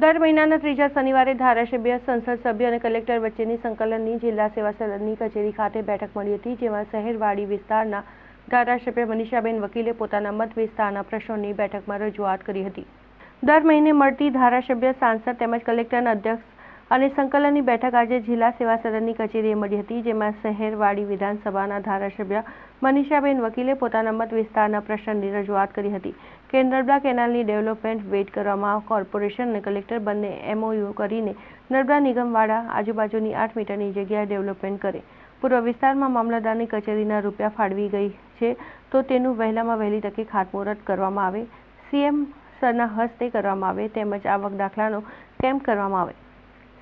દર મહિનાના ત્રીજા શનિવારે ધારાસભ્ય, સંસદ સભ્ય અને કલેક્ટર વચ્ચેની સંકલનની જિલ્લા સેવા સદનની કચેરી ખાતે બેઠક મળી હતી, જેમાં શહેરવાડી વિસ્તારના ધારાસભ્ય મનીષાબેન વકીલે પોતાના મત વિસ્તારના પ્રશ્નોની બેઠકમાં રજૂઆત કરી હતી. દર મહિને મળતી ધારાસભ્ય, સાંસદ તેમજ કલેક્ટરના અધ્યક્ષ અને સંકલનની બેઠક આજે જિલ્લા સેવા સદનની કચેરીએ મળી હતી, જેમાં શહેરવાડી વિધાનસભાના ધારાસભ્ય મનીષાબેન વકીલે પોતાના મત વિસ્તારના પ્રશ્નની રજૂઆત કરી હતી. કે નર્મદા કેનાલની ડેવલપમેન્ટ વેટ કરવામાં કોર્પોરેશન અને કલેક્ટર બંને એમઓયુ કરીને નર્મદા નિગમવાળા આજુબાજુની આઠ મીટરની જગ્યાએ ડેવલપમેન્ટ કરે. પૂર્વ વિસ્તારમાં મામલતદારની કચેરીના રૂપિયા ફાળવી ગઈ છે, તો તેનું વહેલામાં વહેલી તકે ખાતમુહૂર્ત કરવામાં આવે. સીએમ સરના હસ્તે કરવામાં આવે, તેમજ આવક દાખલાનો કેમ્પ કરવામાં આવે.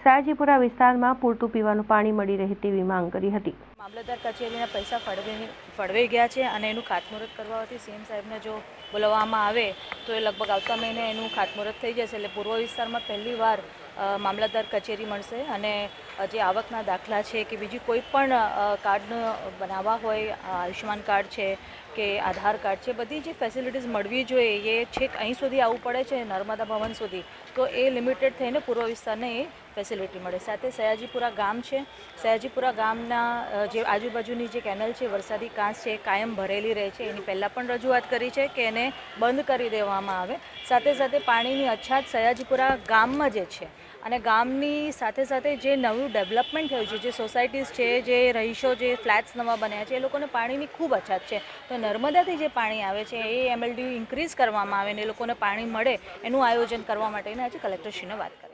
સયાજીપુરા વિસ્તારમાં પૂરતું પીવાનું પાણી મળી રહે તેવી માંગ કરી હતી. મામલતદાર કચેરીના પૈસા ફળવે ફળવાઈ ગયા છે અને એનું ખાતમુહૂર્ત કરવા વતી સીએમ સાહેબને જો બોલાવવામાં આવે તો એ લગભગ આવતા મહિને એનું ખાતમુહૂર્ત થઈ જશે એટલે પૂર્વ વિસ્તારમાં પહેલીવાર મામલતદાર કચેરી મળશે અને જે આવકના દાખલા છે કે બીજી કોઈ પણ કાર્ડનું બનાવવા હોય આયુષ્યમાન કાર્ડ છે કે આધાર કાર્ડ છે, બધી જે ફેસિલિટીઝ મળવી જોઈએ એ છેક અહીં સુધી આવવું પડે છે, નર્મદા ભવન સુધી. તો એ લિમિટેડ થઈને પૂર્વ વિસ્તારને એ ફેસિલિટી મળે. સાથે સયાજીપુરા ગામ છે. સયાજીપુરા ગામના જે આજુબાજુની જે કેનલ છે, વરસાદી કાંસ છે કાયમ ભરેલી રહે છે. એની પહેલાં પણ રજૂઆત કરી છે કે એને બંધ કરી દેવામાં આવે. સાથે સાથે પાણીની અછાત સયાજીપુરા ગામમાં જે છે અને ગામની સાથે સાથે જે નવું ડેવલપમેન્ટ થયું છે, જે સોસાયટીઝ છે, જે રહીશો, જે ફ્લેટ્સ નવા બન્યા છે, એ લોકોને પાણીની ખૂબ અછત છે. તો નર્મદાથી જે પાણી આવે છે, એ એમએલડી ઇન્ક્રીઝ કરવામાં આવે ને એ લોકોને પાણી મળે એનું આયોજન કરવા માટેને આજે કલેક્ટરશ્રીને વાત કરી.